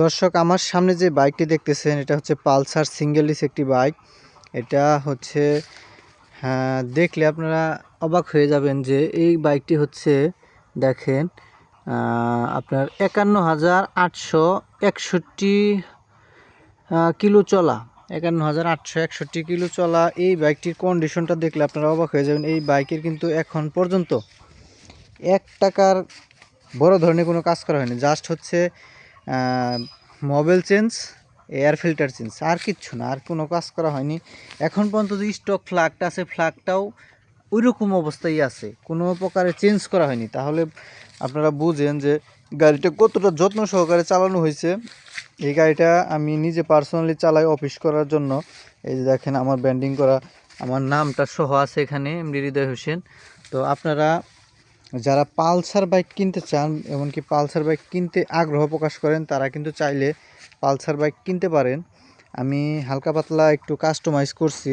দর্শক আমার সামনে যে বাইকটি দেখতেছেন এটা হচ্ছে পালসার সিঙ্গেল ডিস একটি বাইক। এটা হচ্ছে হ্যাঁ, দেখলে আপনারা অবাক হয়ে যাবেন যে এই বাইকটি হচ্ছে দেখেন আপনার একান্ন হাজার আটশো একষট্টি কিলো চলা। একান্ন হাজার আটশো একষট্টি কিলো চলা এই বাইকটির কন্ডিশনটা দেখলে আপনারা অবাক হয়ে যাবেন। এই বাইকের কিন্তু এখন পর্যন্ত এক টাকার বড় ধরনের কোনো কাজ করা হয়নি। জাস্ট হচ্ছে mobil change air filter change আর কিচ্ছু না, আর কোনো কাজ করা হয়নি। এখন পর্যন্ত যে স্টক ফ্ল্যাগটা আছে ফ্ল্যাগটাও ওই রকম অবস্থায় আছে, কোনো প্রকারে চেঞ্জ করা হয়নি। তাহলে আপনারা বুঝেন যে গাড়িটা কতটা যত্ন সহকারে চালানো হয়েছে। এই গাড়িটা আমি নিজে পার্সোনালি চালাই অফিস করার জন্য। এই যে দেখেন আমার ব্যান্ডিং করা, আমার নামটা সহ আছে এখানে এমডি হৃদয় হোসেন। তো আপনারা যারা পালসার বাইক কিনতে চান, এমনকি পালসার বাইক কিনতে আগ্রহ প্রকাশ করেন, তারা কিন্তু চাইলে পালসার বাইক কিনতে পারেন। আমি হালকা পাতলা একটু কাস্টমাইজ করছি,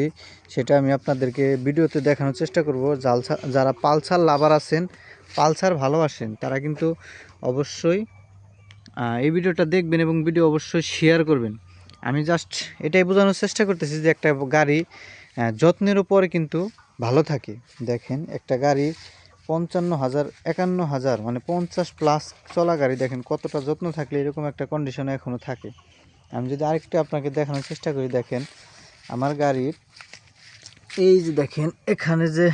সেটা আমি আপনাদেরকে ভিডিওতে দেখানোর চেষ্টা করব। জালসা, যারা পালসার লাভার আছেন, পালসার ভালোবাসেন, তারা কিন্তু অবশ্যই এই ভিডিওটা দেখবেন এবং ভিডিও অবশ্যই শেয়ার করবেন। আমি জাস্ট এটাই বোঝানোর চেষ্টা করতেছি যে একটা গাড়ি যত্নের উপরে কিন্তু ভালো থাকে। দেখেন, একটা গাড়ি পঞ্চান্ন হাজার, একান্ন হাজার মানে পঞ্চাশ প্লাস চলা গাড়ি দেখেন কতটা যত্ন থাকলে এরকম একটা কন্ডিশনে এখনও থাকে। আমি যদি আরেকটু আপনাকে দেখানোর চেষ্টা করি, দেখেন আমার গাড়ির এই যে দেখেন, এখানে যে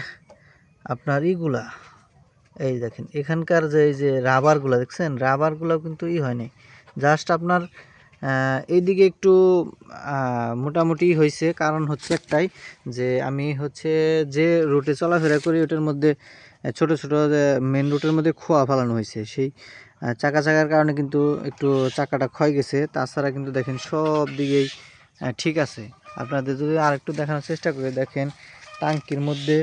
আপনার ইগুলা, এই দেখেন, এখানকার যে, এই যে রাবারগুলো দেখছেন? রাবারগুলো কিন্তু ই হয়নি জাস্ট আপনার এইদিকে একটু মোটামুটি হয়েছে। কারণ হচ্ছে একটাই যে আমি হচ্ছে যে রুটে চলাফেরা করি, ওটার মধ্যে ছোট ছোট মেন রুটের মধ্যে খোয়া ফেলানো হয়েছে। সেই চাকা চাকার কারণে কিন্তু একটু চাকাটা ক্ষয় গেছে। তাছাড়া কিন্তু দেখেন সব দিকেই ঠিক আছে। আপনাদের যদি আরেকটু দেখানোর চেষ্টা করে দেখেন, টাঙ্কির মধ্যে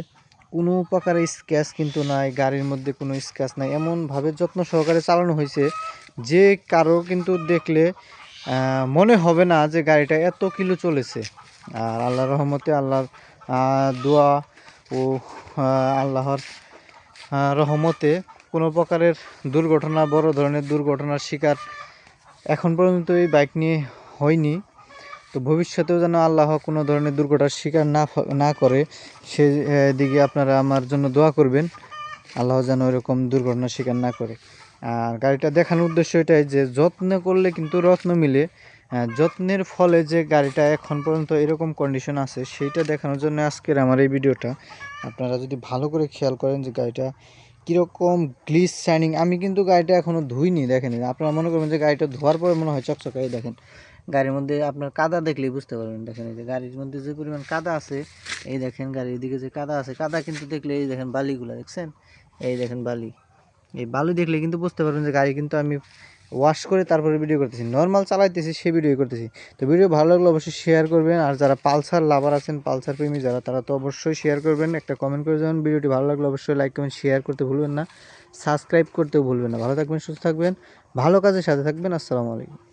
কোনো প্রকারের স্ক্র্যাচ কিন্তু নাই, গাড়ির মধ্যে কোনো স্ক্র্যাচ নাই। এমনভাবে যত্ন সহকারে চালানো হয়েছে যে কারও কিন্তু দেখলে মনে হবে না যে গাড়িটা এত কিলো চলেছে। আর আল্লাহর রহমতে আল্লাহর দোয়া ও আল্লাহর রহমতে কোনো প্রকারের দুর্ঘটনা, বড় ধরনের দুর্ঘটনার শিকার এখন পর্যন্ত এই বাইক নিয়ে হয়নি। তো ভবিষ্যতেও যেন আল্লাহ কোনো ধরনের দুর্ঘটনার শিকার না না করে, সে দিকে আপনারা আমার জন্য দোয়া করবেন। আল্লাহ যেন এরকম দুর্ঘটনার শিকার না করে। আর গাড়িটা দেখানোর উদ্দেশ্য এটাই যে যত্ন করলে কিন্তু রত্ন মিলে। যত্নের ফলে যে গাড়িটা এখন পর্যন্ত এরকম কন্ডিশন আছে, সেইটা দেখানোর জন্য আজকের আমার এই ভিডিওটা। আপনারা যদি ভালো করে খেয়াল করেন যে গাড়িটা কীরকম গ্লিস শাইনিং আমি কিন্তু গাড়িটা এখনও ধুইনি দেখেন আপনারা মনে করবেন যে গাড়িটা ধোয়ার পরে মনে হয় চকচকাই দেখেন। গাড়ির মধ্যে আপনার কাদা দেখলেই বুঝতে পারবেন, দেখেন এই যে গাড়ির মধ্যে যে পরিমাণ কাদা আছে, এই দেখেন গাড়ির দিকে যে কাদা আছে, কাদা কিন্তু দেখলে এই দেখেন বালিগুলো, দেখছেন? এই দেখেন বালি। এই বালু দেখলে কিন্তু বুঝতে পারবেন যে গাড়ি কিন্তু আমি ওয়াশ করে তারপরে ভিডিও করতেছি। নর্মাল চালাইতেছি, সে ভিডিও করতেছি। তো ভিডিও ভালো লাগলে অবশ্যই শেয়ার করবেন। আর যারা পালসার লাভার আছেন, পালসার প্রেমী যারা, তারা তো অবশ্যই শেয়ার করবেন। একটা কমেন্ট করে যাবেন ভিডিওটি ভালো লাগলে অবশ্যই লাইক কমেন্ট শেয়ার করতে ভুলবেন না। সাবস্ক্রাইব করতেও ভুলবেন না। ভালো থাকবেন, সুস্থ থাকবেন। ভালো কাজের সাথে থাকবেন। আসসালামু আলাইকুম।